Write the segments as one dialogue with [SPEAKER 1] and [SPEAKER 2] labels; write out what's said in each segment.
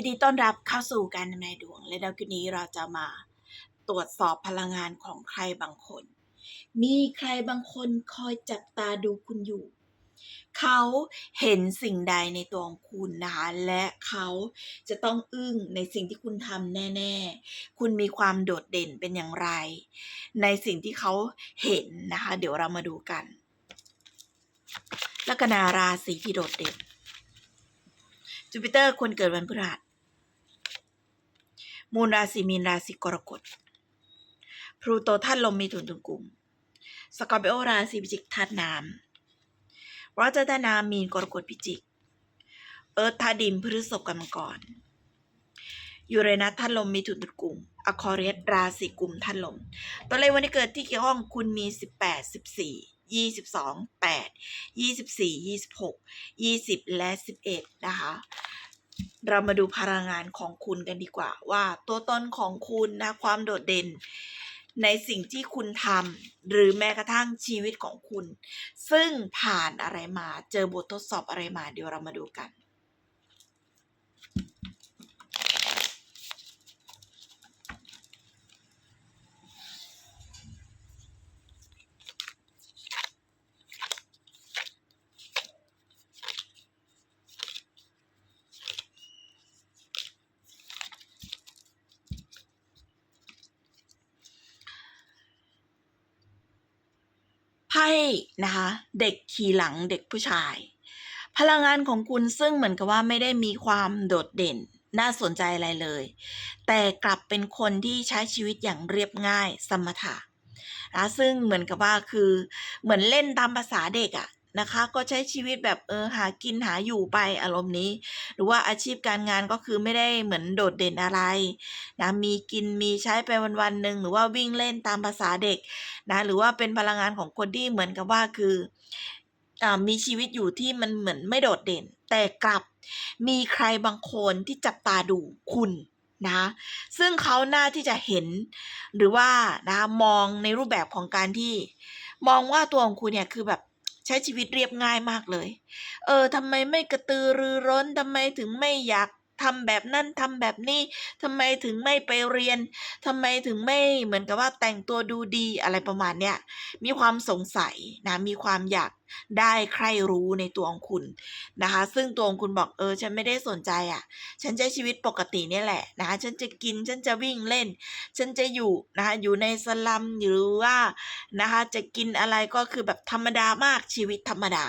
[SPEAKER 1] ยินดีต้อนรับเข้าสู่การทำนายดวง และในคลิปนี้เราจะมาตรวจสอบพลังงานของใครบางคน มีใครบางคนคอยจับตาดูคุณอยู่ เขาเห็นสิ่งใดในตัวของคุณนะคะและเขาจะต้องอึ้งในสิ่งที่คุณทำแน่ๆ คุณมีความโดดเด่นเป็นอย่างไร ในสิ่งที่เขาเห็นนะคะ เดี๋ยวเรามาดูกันลัคนาราศีที่โดดเด่นจูปิเตอร์คนเกิดวันพฤหัส มูลราศีมีนราศีกรกฎพลูโตธาตุลมมีถุนถึงกลุ่มสกอร์เปโอราศีพิจิกธาตุน้ำรัจธาตุน้ำมีนกรกฎพิจิก เอิร์ธธาตุดินพฤษภกรรมกรยูเรนัสธาตุลมมีถุนถึงกลุ่มอคอเรียสราศีกุมธาตุลม ตัวเลขวันที่เกิดที่เกี่ยวข้องคุณมี 18 14 22 8 24 26 20และ11นะคะ เรามาดูพลังงานของคุณกันดีกว่า ว่าตัวตนของคุณนะความโดดเด่น ในสิ่งที่คุณทำหรือแม้กระทั่งชีวิตของคุณ ซึ่งผ่านอะไรมาเจอบททดสอบอะไรมาเดี๋ยวเรามาดูกัน ไพ่นะคะเด็กขี่หลังเด็กผู้ชาย พลังงานของคุณซึ่งเหมือนกับว่าไม่ได้มีความโดดเด่นน่าสนใจอะไรเลย แต่กลับเป็นคนที่ใช้ชีวิตอย่างเรียบง่ายสมถะนะซึ่งเหมือนกับว่าคือเหมือนเล่นตามภาษาเด็กอะ นะคะ ก็ใช้ชีวิตแบบเออหากินหาอยู่ไปอารมณ์นี้ หรือว่าอาชีพการงานก็คือไม่ได้เหมือนโดดเด่นอะไรนะมีกินมีใช้ไปวันๆหนึ่งหรือว่าวิ่งเล่นตามภาษาเด็กนะหรือว่าเป็นพลังงานของคนที่เหมือนกับว่าคืออามีชีวิตอยู่ที่มันเหมือนไม่โดดเด่น แต่กลับมีใครบางคนที่จับตาดูคุณนะซึ่งเขาน่าที่จะเห็นหรือว่านะมองในรูปแบบของการที่ มองว่าตัวของคุณเนี่ยคือแบบ ใช้ชีวิตเรียบง่ายมากเลย เออทำไมไม่กระตือรือร้นทำไมถึงไม่อยากทำแบบนั่นทำแบบนี้ทำไมถึงไม่ไปเรียนทำไมถึงไม่เหมือนกับว่าแต่งตัวดูดีอะไรประมาณเนี้ยมีความสงสัยนะมีความอยาก ได้ใครรู้ในตัวของคุณนะคะ ซึ่งตัวของคุณบอกเออฉันไม่ได้สนใจอะ่ะ ฉันใช้ชีวิตปกติเนี่ยแหละนะคะฉันจะกินฉันจะวิ่งเล่น ฉันจะอยู่นะคะอยู่ในสลัมหรือว่านะคะจะกินอะไรก็คือแบบธรรมดามากชีวิตธรรมดา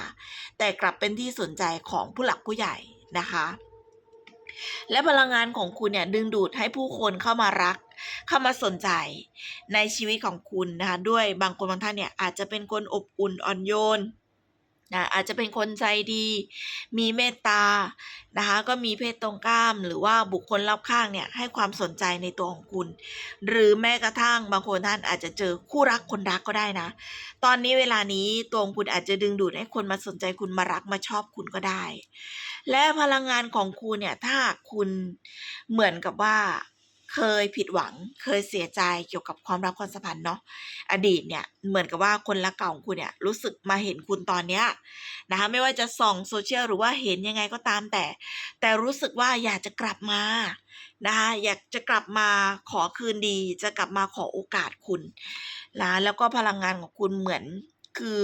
[SPEAKER 1] แต่กลับเป็นที่สนใจของผู้หลักผู้ใหญ่นะคะและพลังงานของคุณเนี่ยดึงดูดให้ผู้คนเข้ามารัก เข้ามาสนใจในชีวิตของคุณนะคะด้วยบางคนบางท่านเนี่ยอาจจะเป็นคนอบอุ่นอ่อนโยน นะอาจจะเป็นคนใจดี มีเมตตานะคะก็มีเพศตรงข้ามหรือว่าบุคคลรอบข้างเนี่ยให้ความสนใจในตัวของคุณ หรือแม้กระทั่งบางคนท่านอาจจะเจอคู่รักคนรักก็ได้นะ ตอนนี้เวลานี้ตัวของคุณอาจจะดึงดูดให้คนมาสนใจคุณมารักมาชอบคุณก็ได้ และพลังงานของคุณเนี่ยถ้าคุณเหมือนกับว่า เคยผิดหวัง เคยเสียใจเกี่ยวกับความรักความสัมพันธ์เนาะอดีตเนี่ยเหมือนกับว่าคนรักเก่าของคุณเนี่ยรู้สึกมาเห็นคุณตอนเนี้ยนะคะไม่ว่าจะส่องโซเชียลหรือว่าเห็นยังไงก็ตามแต่ แต่รู้สึกว่าอยากจะกลับมานะคะอยากจะกลับมาขอคืนดี จะกลับมาขอโอกาสคุณนะแล้วก็พลังงานของคุณเหมือนคือ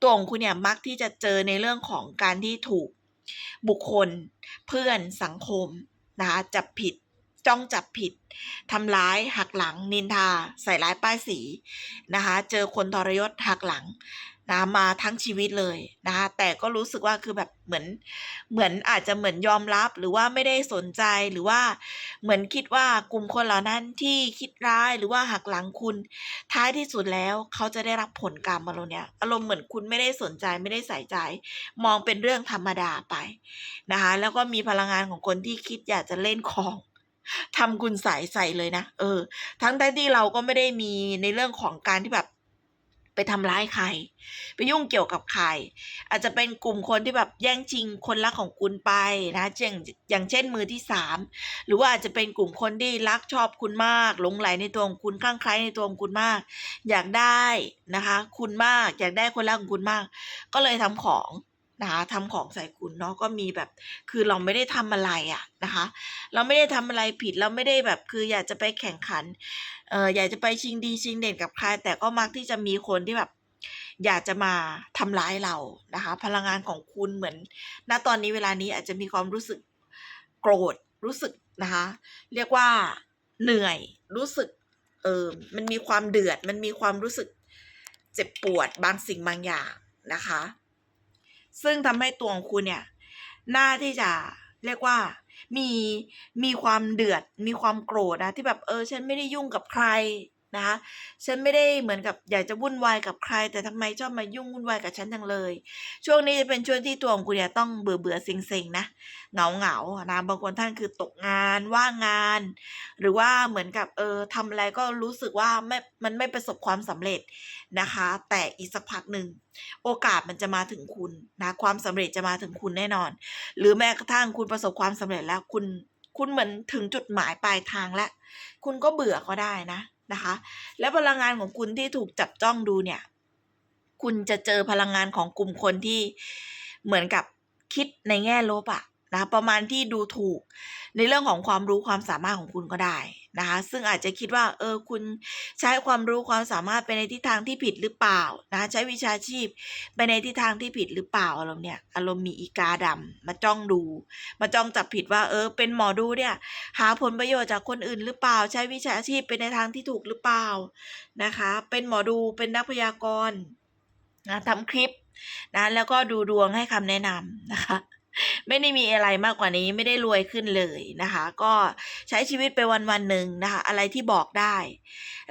[SPEAKER 1] ตัวของคุณเนี่ยมักที่จะเจอในเรื่องของการที่ถูกบุคคลเพื่อนสังคมนะคะจับผิด จ้องจับผิดทำร้ายหักหลัง นินทา ใส่ร้ายป้ายสีนะคะ เจอคนทรยศหักหลังนะมาทั้งชีวิตเลยนะคะแต่ก็รู้สึกว่าคือแบบเหมือนเหมือนอาจจะเหมือนยอมรับหรือว่าไม่ได้สนใจหรือว่าเหมือนคิดว่ากลุ่มคนเหล่านั้นที่คิดร้ายหรือว่าหักหลังคุณ ท้ายที่สุดแล้วเขาจะได้รับผลกรรมอารมณ์เนี้ยอารมณ์เหมือนคุณไม่ได้สนใจไม่ได้ใส่ใจ มองเป็นเรื่องธรรมดาไปนะคะแล้วก็มีพลังงานของคนที่คิดอยากจะเล่นของ ทำคุณใส่ใส่เลยนะเออ ทั้งที่เราก็ไม่ได้มีในเรื่องของการที่แบบไปทำร้ายใคร ไปยุ่งเกี่ยวกับใคร อาจจะเป็นกลุ่มคนที่แบบแย่งชิงคนรักของคุณไปนะอย่างอย่างเช่นมือที่สามหรือว่าอาจจะเป็นกลุ่มคนที่รักชอบคุณมากหลงไหลในตัวของคุณคลั่งไคล้ในตัวของคุณมาก อยากได้นะคะ คุณมากอยากได้คนรักของคุณมาก ก็เลยทำของ นะคะทำของใส่คุณเนาะก็มีแบบ คือเราไม่ได้ทำอะไรอะนะคะ เราไม่ได้ทำอะไรผิดเราไม่ได้แบบคืออยากจะไปแข่งขันเอออยากจะไปชิงดีชิงเด่นกับใคร แต่ก็มักที่จะมีคนที่แบบ อยากจะมาทำร้ายเรานะคะ พลังงานของคุณเหมือนณตอนนี้เวลานี้อาจจะมีความรู้สึกโกรธรู้สึกนะคะ เรียกว่าเหนื่อยรู้สึกเออมันมีความเดือด มันมีความรู้สึกเจ็บปวดบางสิ่งบางอย่างนะคะ ซึ่งทำให้ตัวของคุณเนี่ยน่าที่จะเรียกว่ามีมีความเดือด มีความโกรธนะที่แบบเออฉันไม่ได้ยุ่งกับใคร นะคะฉันไม่ได้เหมือนกับอยากจะวุ่นวายกับใคร แต่ทำไมชอบมายุ่งวุ่นวายกับฉันจังเลย ช่วงนี้จะเป็นช่วงที่ตัวของคุณเนี่ยต้องเบื่อเบื่อๆเซ็งๆนะเหงาเหงานะบางคนท่านคือตกงานว่างงาน หรือว่าเหมือนกับเออทำอะไรก็รู้สึกว่าไม่มันไม่ประสบความสำเร็จนะคะ แต่อีกสักพักหนึ่งโอกาสมันจะมาถึงคุณนะความสำเร็จจะมาถึงคุณแน่นอน หรือแม้กระทั่งคุณประสบความสำเร็จแล้วคุณคุณเหมือนถึงจุดหมายปลายทางแล้ว คุณก็เบื่อก็ได้นะ นะคะ และพลังงานของคุณที่ถูกจับจ้องดูเนี่ย คุณจะเจอพลังงานของกลุ่มคนที่เหมือนกับคิดในแง่ลบอะ นะประมาณที่ดูถูกในเรื่องของความรู้ความสามารถของคุณก็ได้นะคะซึ่งอาจจะคิดว่าเออคุณใช้ความรู้ความสามารถไปในทิศทางที่ผิดหรือเปล่านะใช้วิชาชีพไปในทิศทางที่ผิดหรือเปล่าอารมณ์เนี่ยอารมณ์มีอีกาดำมาจ้องดู มาจ้องจับผิดว่าเออเป็นหมอดูเนี่ยหาผลประโยชน์จากคนอื่นหรือเปล่า ใช้วิชาชีพไปในทางที่ถูกหรือเปล่านะคะเป็นหมอดูเป็นนักพยากรณ์นะทำคลิปนะแล้วก็ดูดวงให้คำแนะนำนะคะ ไม่ได้มีอะไรมากกว่านี้ไม่ได้รวยขึ้นเลยนะคะ ก็ใช้ชีวิตไปวันวันหนึ่งนะคะ อะไรที่บอกได้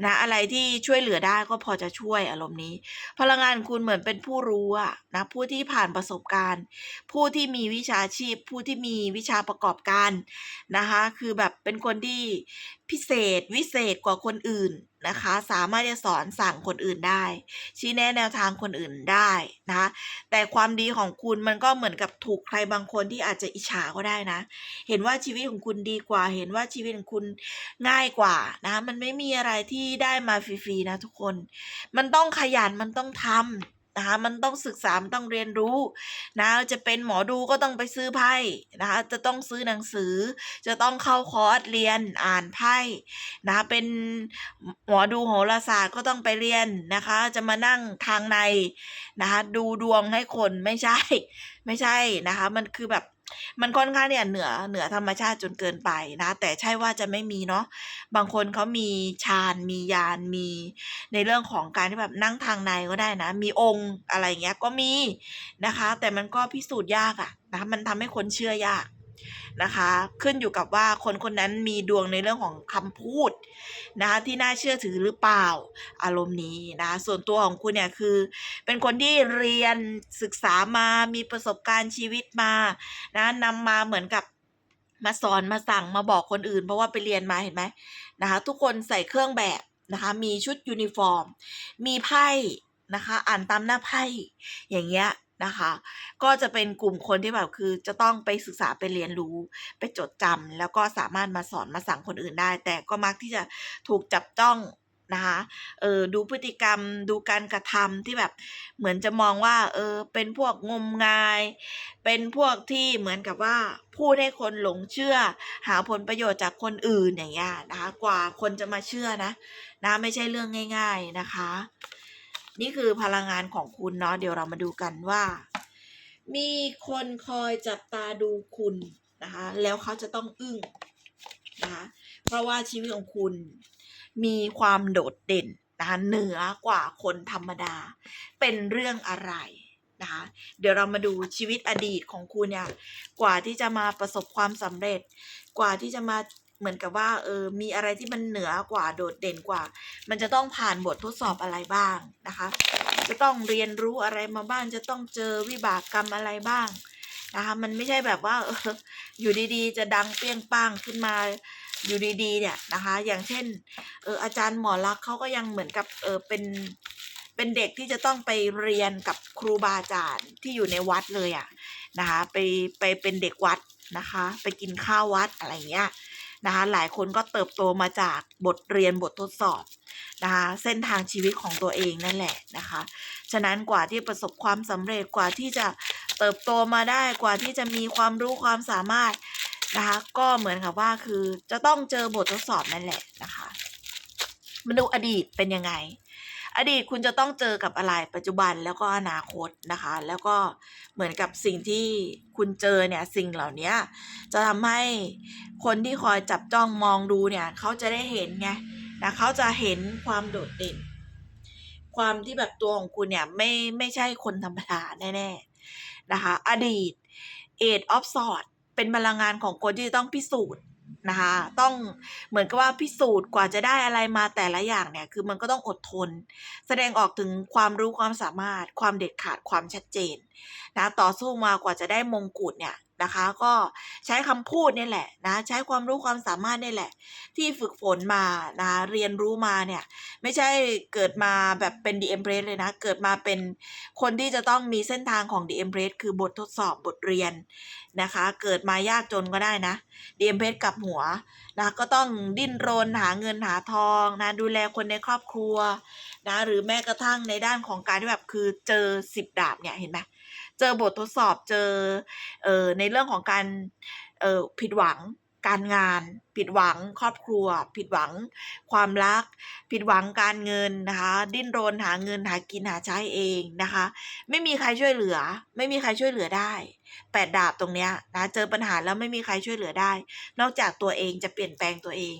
[SPEAKER 1] นะอะไรที่ช่วยเหลือได้ก็พอจะช่วยอารมณ์นี้ พลังงานคุณเหมือนเป็นผู้รู้อะนะผู้ที่ผ่านประสบการณ์ ผู้ที่มีวิชาชีพ ผู้ที่มีวิชาประกอบการนะคะคือแบบเป็นคนที่พิเศษวิเศษกว่าคนอื่นนะคะ สามารถจะสอนสั่งคนอื่นได้ ชี้แนะแนวทางคนอื่นได้นะแต่ความดีของคุณมันก็เหมือนกับถูกใครบางคนที่อาจจะอิจฉาก็ได้นะ เห็นว่าชีวิตของคุณดีกว่า เห็นว่าชีวิตของคุณง่ายกว่านะมันไม่มีอะไรที่ที่ได้มาฟรีๆนะทุกคน มันต้องขยันมันต้องทำนะคะมันต้องศึกษา มันต้องเรียนรู้นะจะเป็นหมอดูก็ต้องไปซื้อไพ่นะคะจะต้องซื้อหนังสือ จะต้องเข้าคอร์สเรียนอ่านไพ่นะะเป็นหมอดูโหราศาสตร์ก็ต้องไปเรียนนะคะ จะมานั่งทางในนะคะ ดูดวงให้คนไม่ใช่ ไม่ใช่นะคะ มันคือแบบมันค่อนข้างเนี่ยเหนือเหนือธรรมชาติจนเกินไปนะ แต่ใช่ว่าจะไม่มีเนาะบางคนเขามีฌานมียานมี ในเรื่องของการที่แบบนั่งทางในก็ได้นะ มีองค์อะไรอย่างเงี้ยก็มีนะคะ แต่มันก็พิสูจน์ยากอะนะะมันทำให้คนเชื่อยาก นะคะ ขึ้นอยู่กับว่าคนคนนั้นมีดวงในเรื่องของคำพูดนะคะที่น่าเชื่อถือหรือเปล่าอารมณ์นี้นะส่วนตัวของคุณเนี่ยคือ เป็นคนที่เรียนศึกษามามีประสบการณ์ชีวิตมานะนำมาเหมือนกับมาสอนมาสั่งมาบอกคนอื่น เพราะว่าไปเรียนมาเห็นไหมนะคะ ทุกคนใส่เครื่องแบบนะคะ มีชุดยูนิฟอร์ม มีไพ่นะคะ อ่านตามหน้าไพ่อย่างเงี้ย นะคะ ก็จะเป็นกลุ่มคนที่แบบคือจะต้องไปศึกษาไปเรียนรู้ ไปจดจำแล้วก็สามารถมาสอนมาสั่งคนอื่นได้ แต่ก็มักที่จะถูกจับจ้องนะคะเออดูพฤติกรรมดูการกระทำที่แบบเหมือนจะมองว่าเออเป็นพวกงมงาย เป็นพวกที่เหมือนกับว่าพูดให้คนหลงเชื่อ หาผลประโยชน์จากคนอื่นอย่างเงี้ยนะคะ กว่าคนจะมาเชื่อนะนะไม่ใช่เรื่องง่าย ๆนะคะ นี่คือพลังงานของคุณเนาะเดี๋ยวเรามาดูกันว่า มีคนคอยจับตาดูคุณนะคะแล้วเขาจะต้องอึ้งนะคะเพราะว่าชีวิตของคุณมีความโดดเด่นนะคะเหนือกว่าคนธรรมดา เป็นเรื่องอะไรนะคะเดี๋ยวเรามาดูชีวิตอดีตของคุณเนี่ยกว่าที่จะมาประสบความสำเร็จ กว่าที่จะมา เหมือนกับว่าเออมีอะไรที่มันเหนือกว่าโดดเด่นกว่า มันจะต้องผ่านบททดสอบอะไรบ้างนะคะ จะต้องเรียนรู้อะไรมาบ้าง จะต้องเจอวิบากกรรมอะไรบ้างนะคะมันไม่ใช่แบบว่าอออยู่ดีๆ จะดังเปรี้ยงป้างขึ้นมาอยู่ดีๆเนี่ยนะคะ อย่างเช่นเอออาจารย์หมอลักษณ์เขาก็ยังเหมือนกับเออเป็นเป็นเด็กที่จะต้องไปเรียนกับครูบาอาจารย์ที่อยู่ในวัดเลยอะนะคะไปไปเป็นเด็กวัดนะคะ ไปกินข้าววัดอะไรเงี้ย นะคะหลายคนก็เติบโตมาจากบทเรียนบททดสอบนะคะเส้นทางชีวิตของตัวเองนั่นแหละนะคะฉะนั้นกว่าที่ประสบความสำเร็จกว่าที่จะเเติบโตมาได้กว่าที่จะมีความรู้ความสามารถนะคะก็เหมือนกับว่าคือจะต้องเจอบททดสอบนั่นแหละนะคะมาดูอดีตเป็นยังไง อดีตคุณจะต้องเจอกับอะไรปัจจุบันแล้วก็อนาคตนะคะ แล้วก็เหมือนกับสิ่งที่คุณเจอเนี่ยสิ่งเหล่านี้จะทำให้คนที่คอยจับจ้องมองดูเนี่ยเขาจะได้เห็นไงนะเขาจะเห็นความโดดเด่น ความที่แบบตัวของคุณเนี่ยไม่ไม่ใช่คนธรรมดาแน่ๆนะคะ อดีต Eight of Swords เป็นพลังงานของคนที่ต้องพิสูจน์ นะคะต้องเหมือนกับว่าพิสูจน์กว่าจะได้อะไรมาแต่ละอย่างเนี่ยคือมันก็ต้องอดทน แสดงออกถึงความรู้ความสามารถ ความเด็ดขาดความชัดเจนนะต่อสู้มากว่าจะได้มงกุฎเนี่ย นะคะ ก็ใช้คำพูดนี่แหละนะใช้ความรู้ความสามารถนี่แหละ ที่ฝึกฝนมานะเรียนรู้มาเนี่ยไม่ใช่เกิดมาแบบเป็น The Empress เลยนะ เกิดมาเป็นคนที่จะต้องมีเส้นทางของ The Empress คือบททดสอบบทเรียนนะคะ เกิดมายากจนก็ได้นะ The Empress กับหัวนะก็ต้องดิ้นรนหาเงินหาทองนะดูแลคนในครอบครัวนะหรือแม้กระทั่งในด้านของการที่แบบคือเจอสิบดาบเนี่ยเห็นไหม จอบททดสอบเจอเอ่อในเรื่องของการเอ่อผิดหวังการงาน ผิดหวังครอบครัว ผิดหวังความรัก ผิดหวังการเงินนะคะ ดิ้นรนหาเงินหากินหาใช้เองนะคะ ไม่มีใครช่วยเหลือ ไม่มีใครช่วยเหลือได้ แปดดาบตรงเนี้ยนะเจอปัญหาแล้วไม่มีใครช่วยเหลือได้ นอกจากตัวเองจะเปลี่ยนแปลงตัวเอง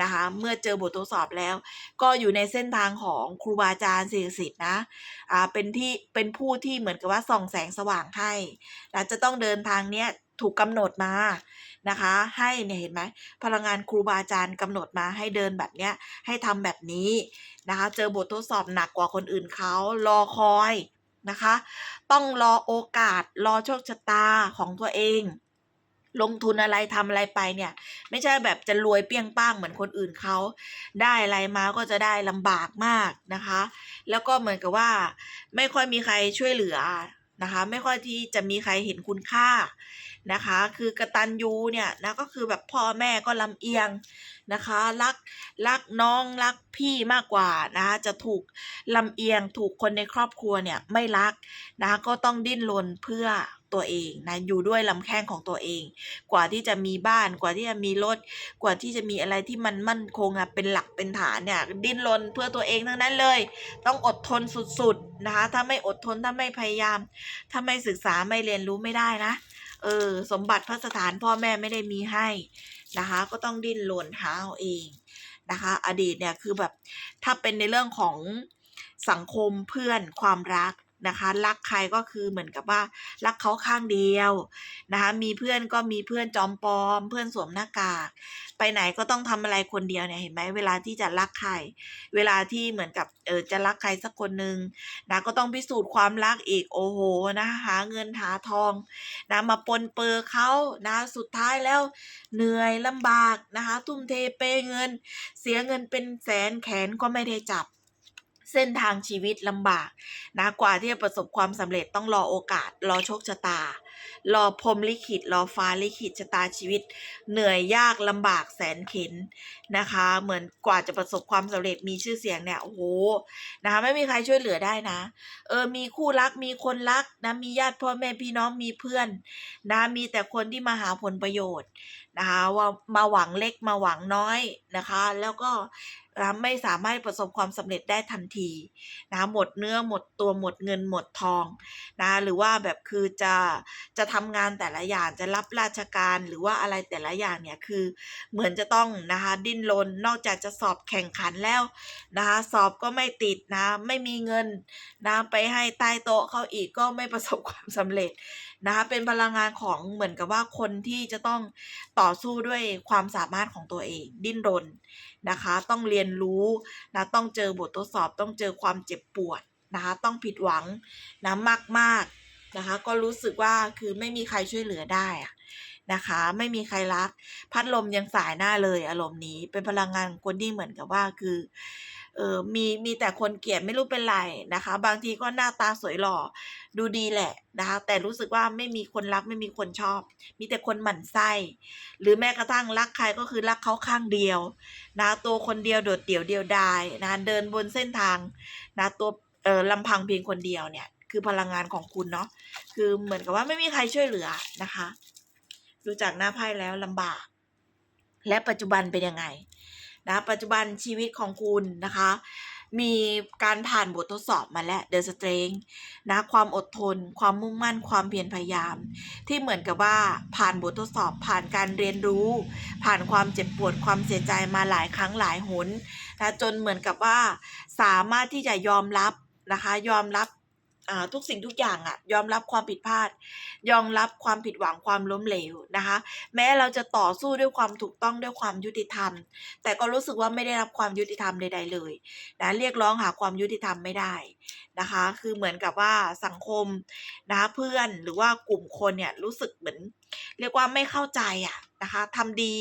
[SPEAKER 1] นะคะเมื่อเจอบททดสอบแล้ว ก็อยู่ในเส้นทางของครูบาอาจารย์สิ่งศักดิ์สิทธิ์นะอ่าเป็นที่เป็นผู้ที่เหมือนกับว่าส่องแสงสว่างให้นะจะต้องเดินทางเนี้ยถูกกำหนดมานะคะ ให้เนี่ยเห็นไหมพลังงานครูบาอาจารย์กำหนดมาให้เดินแบบเนี้ยให้ทำแบบนี้นะคะ เจอบททดสอบหนักกว่าคนอื่นเขารอคอย นะคะ ต้องรอโอกาสรอโชคชะตาของตัวเอง ลงทุนอะไรทำอะไรไปเนี่ย ไม่ใช่แบบจะรวยเปี้ยงป้างเหมือนคนอื่นเขาได้อะไรมาก็จะได้ลำบากมากนะคะ แล้วก็เหมือนกับว่า ไม่ค่อยมีใครช่วยเหลือนะคะไม่ค่อยที่จะมีใครเห็นคุณค่านะคะ คือกระตัญญูเนี่ยนะก็คือแบบพ่อแม่ก็ลำเอียง นะคะ รักรักน้องรักพี่มากกว่านะคะจะถูกลำเอียงถูกคนในครอบครัวเนี่ยไม่รักนะะก็ต้องดิ้นรนเพื่อตัวเองนะอยู่ด้วยลำแข้งของตัวเอง กว่าที่จะมีบ้านกว่าที่จะมีรถกว่าที่จะมีอะไรที่มันมั่นคงอะเป็นหลักเป็นฐานเนี่ยดิ้นรนเพื่อตัวเองทั้งนั้นเลย ต้องอดทนสุดๆนะคะถ้าไม่อดทนถ้าไม่พยายาม ถ้าไม่ศึกษาไม่เรียนรู้ไม่ได้นะ เออ สมบัติพระสถานพ่อแม่ไม่ได้มีให้นะคะ ก็ต้องดิ้นรนหาเอาเองนะคะ อดีตเนี่ยคือแบบถ้าเป็นในเรื่องของสังคมเพื่อนความรัก นะคะ รักใครก็คือเหมือนกับว่า รักเขาข้างเดียวนะคะ มีเพื่อนก็มีเพื่อนจอมปลอม เพื่อนสวมหน้ากาก ไปไหนก็ต้องทำอะไรคนเดียวเนี่ยเห็นไหมเวลาที่จะรักใคร เวลาที่เหมือนกับเออจะรักใครสักคนหนึ่งนะก็ต้องพิสูจน์ความรักอีกโอ้โหนะหาเงินหาทองนะมาปนเปื้อเขานะสุดท้ายแล้วเหนื่อยลำบากนะคะ ทุ่มเทเปย์เงิน เสียเงินเป็นแสนแขนก็ไม่ได้จับ เส้นทางชีวิตลำบากนะกว่าที่จะประสบความสำเร็จต้องรอโอกาส รอโชคชะตา รอพรมลิขิต รอฟ้าลิขิตชะตาชีวิต เหนื่อยยากลำบากแสนเข็นนะคะ เหมือนกว่าจะประสบความสำเร็จมีชื่อเสียงเนี่ยโอ้โหนะคะไม่มีใครช่วยเหลือได้นะ เออมีคู่รักมีคนรักนะมีญาติพ่อแม่พี่น้องมีเพื่อนนะมีแต่คนที่มาหาผลประโยชน์นะคะว่ามาหวังเล็กมาหวังน้อยนะคะ แล้วก็ นะไม่สามารถประสบความสำเร็จได้ทันทีนะหมดเนื้อหมดตัวหมดเงินหมดทองนะหรือว่าแบบคือจะจะทำงานแต่ละอย่างจะรับราชการหรือว่าอะไรแต่ละอย่างเนี่ยคือเหมือนจะต้องนะคะดิ้นรนนอกจากจะสอบแข่งขันแล้วนะคะสอบก็ไม่ติดนะไม่มีเงินนะไปให้ใต้โต๊ะเขาอีกก็ไม่ประสบความสำเร็จ นะคะเป็นพลังงานของเหมือนกับว่าคนที่จะต้องต่อสู้ด้วยความสามารถของตัวเอง ดิ้นรนนะคะ ต้องเรียนรู้นะต้องเจอบททดสอบ ต้องเจอความเจ็บปวดนะคะ ต้องผิดหวังนะมากๆนะคะ ก็รู้สึกว่าคือไม่มีใครช่วยเหลือได้นะคะ ไม่มีใครรัก พัดลมยังสายหน้าเลยอารมณ์นี้เป็นพลังงานคนที่เหมือนกับว่าคือ เออมีมีแต่คนเกลียดไม่รู้เป็นไรนะคะ บางทีก็หน้าตาสวยหล่อดูดีแหละนะคะ แต่รู้สึกว่าไม่มีคนรักไม่มีคนชอบ มีแต่คนหมั่นไส้ หรือแม้กระทั่งรักใครก็คือรักเขาข้างเดียวนะตัวคนเดียวโดดเดี่ยวเดียวดายนะเดินบนเส้นทางนะตัวเออลำพังเพียงคนเดียวเนี่ย คืคือพลังงานของคุณเนาะคือเหมือนกับว่าไม่มีใครช่วยเหลือนะคะ ดูจากหน้าไพ่แล้วลำบาก และปัจจุบันเป็นยังไง นะปัจจุบันชีวิตของคุณนะคะ มีการผ่านบททดสอบมาแล้ว The Strength นะความอดทน ความมุ่งมั่นความเพียรพยายาม ที่เหมือนกับว่าผ่านบททดสอบผ่านการเรียนรู้ ผ่านความเจ็บปวดความเสียใจมาหลายครั้งหลายหนนะจนเหมือนกับว่า สามารถที่จะยอมรับนะคะ ยอมรับ ทุกสิ่งทุกอย่างอะยอมรับความผิดพลาด ยอมรับความผิดหวังความล้มเหลวนะคะ แม้เราจะต่อสู้ด้วยความถูกต้องด้วยความยุติธรรม แต่ก็รู้สึกว่าไม่ได้รับความยุติธรรมใดๆเลยนะเรียกร้องหาความยุติธรรมไม่ได้นะคะ คือเหมือนกับว่าสังคมนะะเพื่อนหรือว่ากลุ่มคนเนี่ยรู้สึกเหมือน เรียกว่าไม่เข้าใจอะนะคะทำดี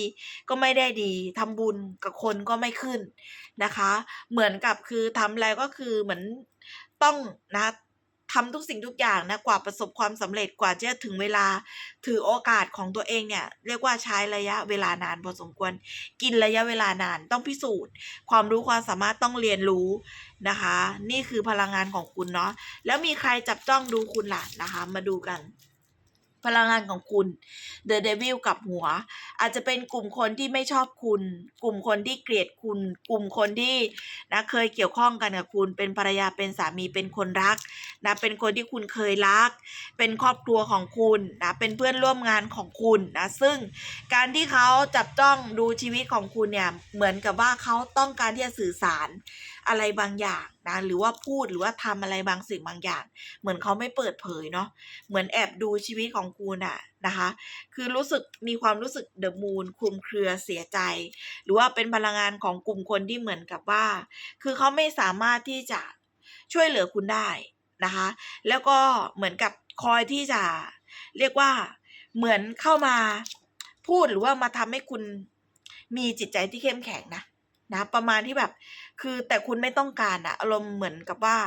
[SPEAKER 1] ก็ไม่ได้ดีทำบุญกับคนก็ไม่ขึ้นนะคะ เหมือนกับคือทำอะไรก็คือเหมือนต้องนะ ทำทุกสิ่งทุกอย่างนะกว่าประสบความสำเร็จกว่าจะถึงเวลา ถือโอกาสของตัวเองเนี่ย เรียกว่าใช้ระยะเวลานานพอสมควร กินระยะเวลานานต้องพิสูจน์ ความรู้ความสามารถต้องเรียนรู้นะคะ นี่คือพลังงานของคุณเนาะแล้วมีใครจับจ้องดูคุณล่ะนะคะ มาดูกัน พลังงานของคุณ The Devil กับหัว อาจจะเป็นกลุ่มคนที่ไม่ชอบคุณ กลุ่มคนที่เกลียดคุณ กลุ่มคนที่นะเคยเกี่ยวข้องกันกับคุณ เป็นภรรยาเป็นสามีเป็นคนรักนะเป็นคนที่คุณเคยรัก เป็นครอบครัวของคุณนะเป็นเพื่อนร่วมงานของคุณนะซึ่งการที่เขาจับจ้องดูชีวิตของคุณเนี่ยเหมือนกับว่าเขาต้องการที่จะสื่อสาร อะไรบางอย่างนะหรือว่าพูดหรือว่าทำอะไรบางสิ่งบางอย่าง เหมือนเขาไม่เปิดเผยเนาะเหมือนแอบดูชีวิตของคุณอะนะคะ คือรู้สึกมีความรู้สึกเดอะมูนคลุมเครือเสียใจ หรือว่าเป็นพลังงานของกลุ่มคนที่เหมือนกับว่า คือเขาไม่สามารถที่จะช่วยเหลือคุณได้นะคะ แล้วก็เหมือนกับคอยที่จะเรียกว่าเหมือนเข้ามาพูดหรือว่ามาทำให้คุณมีจิตใจที่เข้มแข็งนะนะประมาณที่แบบ คือแต่คุณไม่ต้องการอะอารมณ์เหมือนกับว่า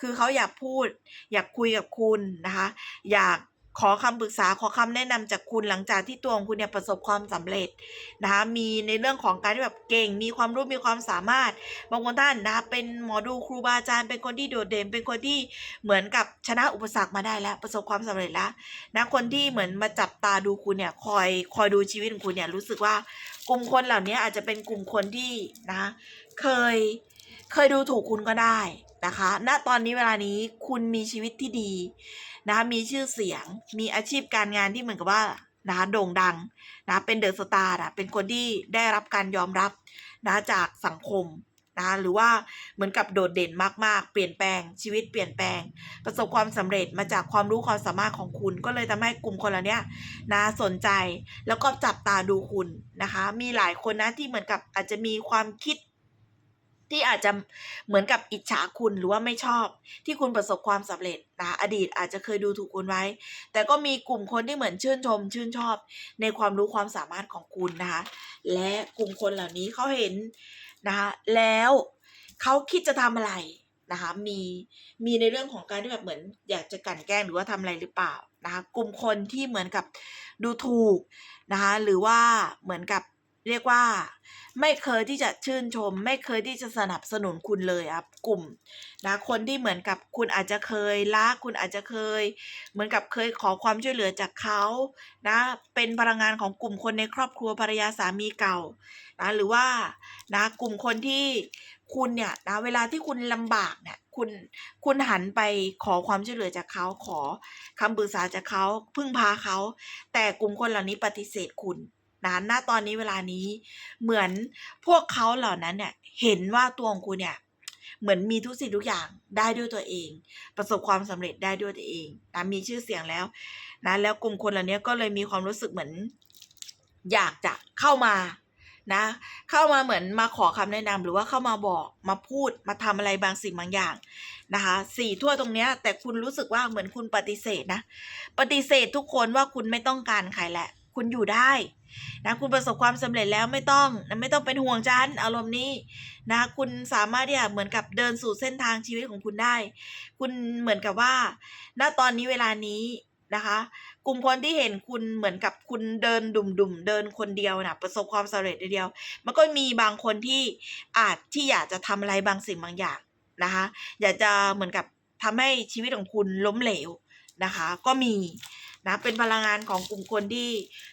[SPEAKER 1] คือเขาอยากพูด อยากคุยกับคุณนะคะ อยากขอคำปรึกษาขอคำแนะนำจากคุณหลังจากที่ตัวของคุณเนี่ยประสบความสำเร็จนะคะมีในเรื่องของการที่แบบเก่ง มีความรู้มีความสามารถบางคนท่านนะคะเป็นหมอดูครูบาอาจารย์เป็นคนที่โดดเด่น เป็นคนที่เหมือนกับชนะอุปสรรคมาได้แล้ว ประสบความสำเร็จแล้วนะคนที่เหมือนมาจับตาดูคุณเนี่ยคอยคอยดูชีวิตของคุณเนี่ยรู้สึกว่ากลุ่มคนเหล่านี้อาจจะเป็นกลุ่มคนที่นะะ เคยเคยดูถูกคุณก็ได้นะคะ ณ ตอนนี้เวลานี้คุณมีชีวิตที่ดีนะคะมีชื่อเสียง มีอาชีพการงานที่เหมือนกับว่านะคะโด่งดังนะเป็นเดอะสตาร์อะเป็นคนที่ได้รับการยอมรับนะจากสังคมนะหรือว่าเหมือนกับโดดเด่นมากๆ เปลี่ยนแปลงชีวิตเปลี่ยนแปลง ประสบความสำเร็จมาจากความรู้ความสามารถของคุณ ก็เลยทำให้กลุ่มคนเหล่านี้นะสนใจแล้วก็จับตาดูคุณนะคะ มีหลายคนนะที่เหมือนกับอาจจะมีความคิด ที่อาจจะเหมือนกับอิจฉาคุณหรือว่าไม่ชอบ ที่คุณประสบความสำเร็จนะอดีตอาจจะเคยดูถูกคุณไว้ แต่ก็มีกลุ่มคนที่เหมือนชื่นชม ชื่นชอบ ในความรู้ความสามารถของคุณนะคะและกลุ่มคนเหล่านี้เขาเห็นนะคะแล้วเขาคิดจะทำอะไรนะคะมีมีในเรื่องของการที่แบบเหมือน อยากจะกลั่นแกล้งหรือว่าทำอะไรหรือเปล่านะคะกลุ่มคนที่เหมือนกับดูถูกนะคะหรือว่าเหมือนกับ เรียกว่า ไม่เคยที่จะชื่นชม ไม่เคยที่จะสนับสนุนคุณเลยครับกลุ่มนะคนที่เหมือนกับคุณอาจจะเคยรักคุณอาจจะเคย เหมือนกับเคยขอความช่วยเหลือจากเขานะเป็นพลังงานของกลุ่มคนในครอบครัวภรรยาสามีเก่านะหรือว่านะกลุ่มคนที่คุณเนี่ยนะเวลาที่คุณลำบากเนี่ยคุณคุณหันไปขอความช่วยเหลือจากเขาขอคำปรึกษาจากเขาพึ่งพาเขา แต่กลุ่มคนเหล่านี้ปฏิเสธคุณ นะณตอนนี้เวลานี้ เหมือนพวกเขาเหล่านั้นเนี่ยเห็นว่าตัวของคุณเนี่ยเหมือนมีทุกสิ่งทุกอย่างได้ด้วยตัวเอง ประสบความสำเร็จได้ด้วยตัวเองนะมีชื่อเสียงแล้วนะแล้วกลุ่มคนเหล่านี้ก็เลยมีความรู้สึกเหมือน อยากจะเข้ามานะ เข้ามาเหมือนมาขอคำแนะนำหรือว่าเข้ามาบอกมาพูดมาทำอะไรบางสิ่งบางอย่างนะคะสี่ทั่วตรงเนี้ย แต่คุณรู้สึกว่าเหมือนคุณปฏิเสธนะ ปฏิเสธทุกคนว่าคุณไม่ต้องการใครแหละ คุณอยู่ได้ นะคุณประสบความสำเร็จแล้วไม่ต้องนะไม่ต้องเป็นห่วงฉันอารมณ์นี้นะคุณสามารถที่จะเหมือนกับเดินสู่เส้นทางชีวิตของคุณได้ คุณเหมือนกับว่าณตอนนี้เวลานี้นะคะ กลุ่มคนที่เห็นคุณเหมือนกับคุณเดินดุ่มๆเดินคนเดียวนะประสบความสำเร็จเดียว มันก็มีบางคนที่อาจที่อยากจะทำอะไรบางสิ่งบางอย่างนะคะ อยากจะเหมือนกับทำให้ชีวิตของคุณล้มเหลวนะคะ ก็มี นะเป็นพลังงานของกลุ่มคนที่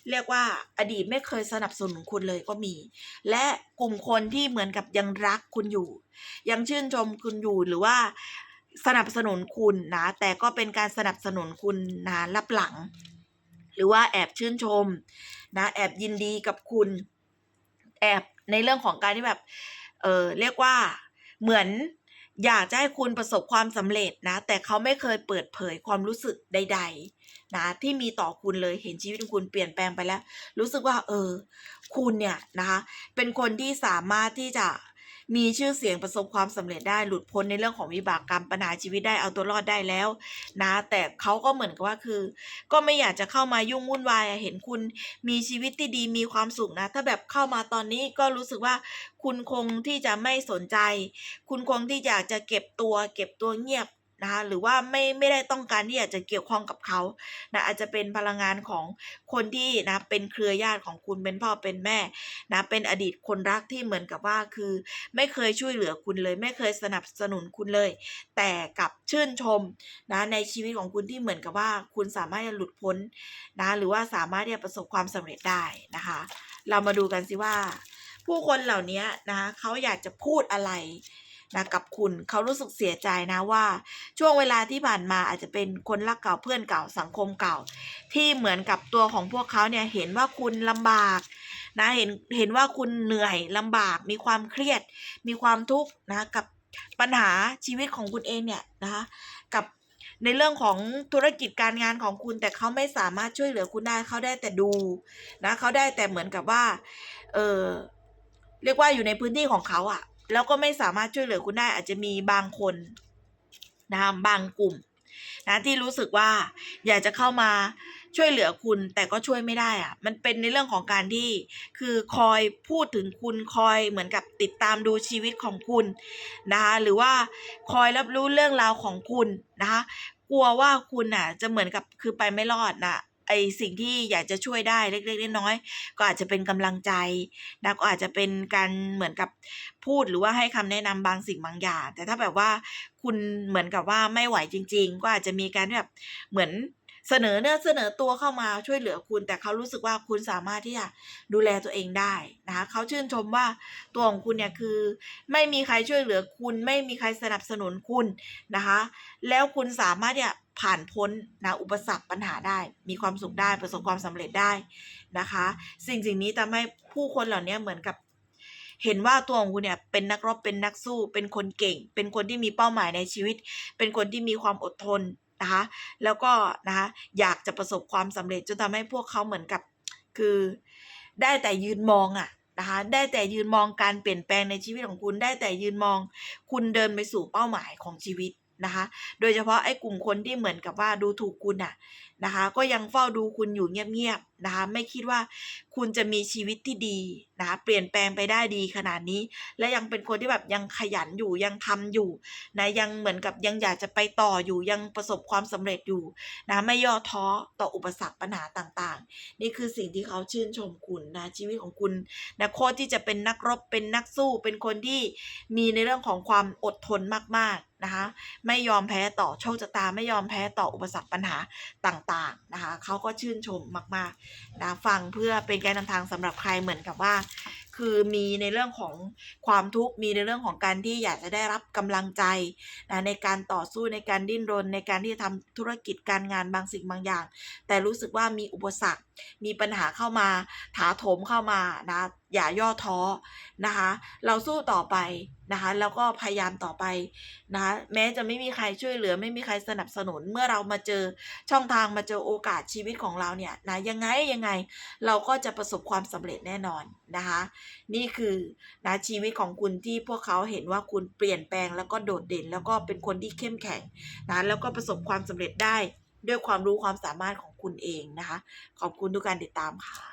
[SPEAKER 1] เรียกว่าอดีตไม่เคยสนับสนุนคุณเลยก็มี และกลุ่มคนที่เหมือนกับยังรักคุณอยู่ ยังชื่นชมคุณอยู่หรือว่าสนับสนุนคุณนะแต่ก็เป็นการสนับสนุนคุณนะรับหลัง หรือว่าแอบชื่นชมนะแอบยินดีกับคุณ แอบในเรื่องของการที่แบบเออเรียกว่าเหมือนอยากจะให้คุณประสบความสำเร็จนะ แต่เขาไม่เคยเปิดเผยความรู้สึกใด ๆ นะที่มีต่อคุณเลยเห็นชีวิตของคุณเปลี่ยนแปลงไปแล้ว รู้สึกว่า เออ คุณเนี่ยนะคะเป็นคนที่สามารถที่จะมีชื่อเสียงประสบความสำเร็จได้หลุดพ้นในเรื่องของวิบากกรรมปัญหาชีวิตได้เอาตัวรอดได้แล้ว นะ แต่เขาก็เหมือนกับว่าคือ ก็ไม่อยากจะเข้ามายุ่งวุ่นวายเห็นคุณมีชีวิตที่ดีมีความสุขนะ ถ้าแบบเข้ามาตอนนี้ก็รู้สึกว่าคุณคงที่จะไม่สนใจ คุณคงที่อยากจะเก็บตัว เก็บตัวเงียบ นะคะหรือว่าไม่ไม่ได้ต้องการที่อยากจะเกี่ยวข้องกับเขานะอาจจะเป็นพลังงานของคนที่นะเป็นเครือญาติของคุณเป็นพ่อเป็นแม่นะเป็นอดีตคนรักที่เหมือนกับว่าคือ ไม่เคยช่วยเหลือคุณเลย ไม่เคยสนับสนุนคุณเลย แต่กับชื่นชมนะในชีวิตของคุณที่เหมือนกับว่าคุณสามารถจะหลุดพ้นนะหรือว่าสามารถที่จะประสบความสำเร็จได้นะคะ เรามาดูกันสิว่า ผู้คนเหล่านี้นะเขาอยากจะพูดอะไร นะกับคุณเขารู้สึกเสียใจนะว่า ช่วงเวลาที่ผ่านมาอาจจะเป็นคนรักเก่าเพื่อนเก่าสังคมเก่า ที่เหมือนกับตัวของพวกเขาเนี่ยเห็นว่าคุณลำบากนะเห็นเห็นว่าคุณเหนื่อยลำบากมีความเครียด มีความทุกข์นะกับปัญหาชีวิตของคุณเองเนี่ยนะคะกับในเรื่องของธุรกิจการงานของคุณแต่เขาไม่สามารถช่วยเหลือคุณได้เขาได้แต่ดูนะเขาได้แต่เหมือนกับว่า เออเรียกว่าอยู่ในพื้นที่ของเขาอะ แล้วก็ไม่สามารถช่วยเหลือคุณได้อาจจะมีบางคนนะบางกลุ่มนะที่รู้สึกว่าอยากจะเข้ามาช่วยเหลือคุณแต่ก็ช่วยไม่ได้อะมันเป็นในเรื่องของการที่คือคอยพูดถึงคุณคอยเหมือนกับติดตามดูชีวิตของคุณนะคะหรือว่าคอยรับรู้เรื่องราวของคุณนะคะกลัวว่าคุณน่ะจะเหมือนกับคือไปไม่รอดนะ ไอสิ่งที่อยากจะช่วยได้เล็กๆน้อยๆก็อาจจะเป็นกำลังใจนะก็อาจจะเป็นการเหมือนกับพูดหรือว่าให้คำแนะนำบางสิ่งบางอย่าง แต่ถ้าแบบว่าคุณเหมือนกับว่าไม่ไหวจริง ๆ ก็อาจจะมีการแบบเหมือน เสนอเนื้อเสนอตัวเข้ามาช่วยเหลือคุณ แต่เขารู้สึกว่าคุณสามารถที่จะดูแลตัวเองได้นะคะเขาชื่นชมว่าตัวของคุณเนี่ยคือ ไม่มีใครช่วยเหลือคุณ ไม่มีใครสนับสนุนคุณนะคะ แล้วคุณสามารถเนี่ยผ่านพ้นนะอุปสรรคปัญหาได้ มีความสุขได้ประสบความสำเร็จได้นะคะ สิ่งสิ่งนี้ทำให้ผู้คนเหล่านี้เหมือนกับเห็นว่าตัวของคุณเนี่ยเป็นนักรบเป็นนักสู้ เป็นคนเก่ง เป็นคนที่มีเป้าหมายในชีวิต เป็นคนที่มีความอดทน นะคะแล้วก็นะคะอยากจะประสบความสำเร็จจนทำให้พวกเขาเหมือนกับคือได้แต่ยืนมองอะนะคะได้แต่ยืนมองการเปลี่ยนแปลงในชีวิตของคุณได้แต่ยืนมอง คุณเดินไปสู่เป้าหมายของชีวิตนะคะ โดยเฉพาะไอ้กลุ่มคนที่เหมือนกับว่าดูถูกคุณอะ นะคะ ก็ยังเฝ้าดูคุณอยู่เงียบๆนะคะ ไม่คิดว่าคุณจะมีชีวิตที่ดีนะคะ เปลี่ยนแปลงไปได้ดีขนาดนี้ และยังเป็นคนที่แบบยังขยันอยู่ยังทำอยู่นะยังเหมือนกับยังอยากจะไปต่ออยู่ยังประสบความสำเร็จอยู่นะไม่ย่อท้อต่ออุปสรรคปัญหาต่างๆ นี่คือสิ่งที่เขาชื่นชมคุณนะชีวิตของคุณนะโคตรที่จะเป็นนักรบเป็นนักสู้เป็นคนที่มีในเรื่องของความอดทนมากๆนะคะ ไม่ยอมแพ้ต่อโชคชะตาไม่ยอมแพ้ต่ออุปสรรคปัญหาต่างๆนะคะเขาก็ชื่นชมมากๆนะฟังเพื่อเป็นการนำทางสำหรับใครเหมือนกับว่า คือมีในเรื่องของความทุกข์มีในเรื่องของการที่อยากจะได้รับกำลังใจนะในการต่อสู้ในการดิ้นรน ในการที่จะทำธุรกิจการงานบางสิ่งบางอย่าง แต่รู้สึกว่ามีอุปสรรค มีปัญหาเข้ามา ถาโถมเข้ามานะอย่าย่อท้อนะคะ เราสู้ต่อไปนะคะ แล้วก็พยายามต่อไปนะคะแม้จะไม่มีใครช่วยเหลือ ไม่มีใครสนับสนุนเมื่อเรามาเจอช่องทางมาเจอโอกาสชีวิตของเราเนี่ยนะยังไงยังไง เราก็จะประสบความสำเร็จแน่นอนนะคะ นี่คือนะชีวิตของคุณที่พวกเขาเห็นว่าคุณเปลี่ยนแปลงแล้วก็โดดเด่น แล้วก็เป็นคนที่เข้มแข็งนะแล้วก็ประสบความสำเร็จได้ ด้วยความรู้ความสามารถของคุณเองนะคะ ขอบคุณทุกการติดตามค่ะ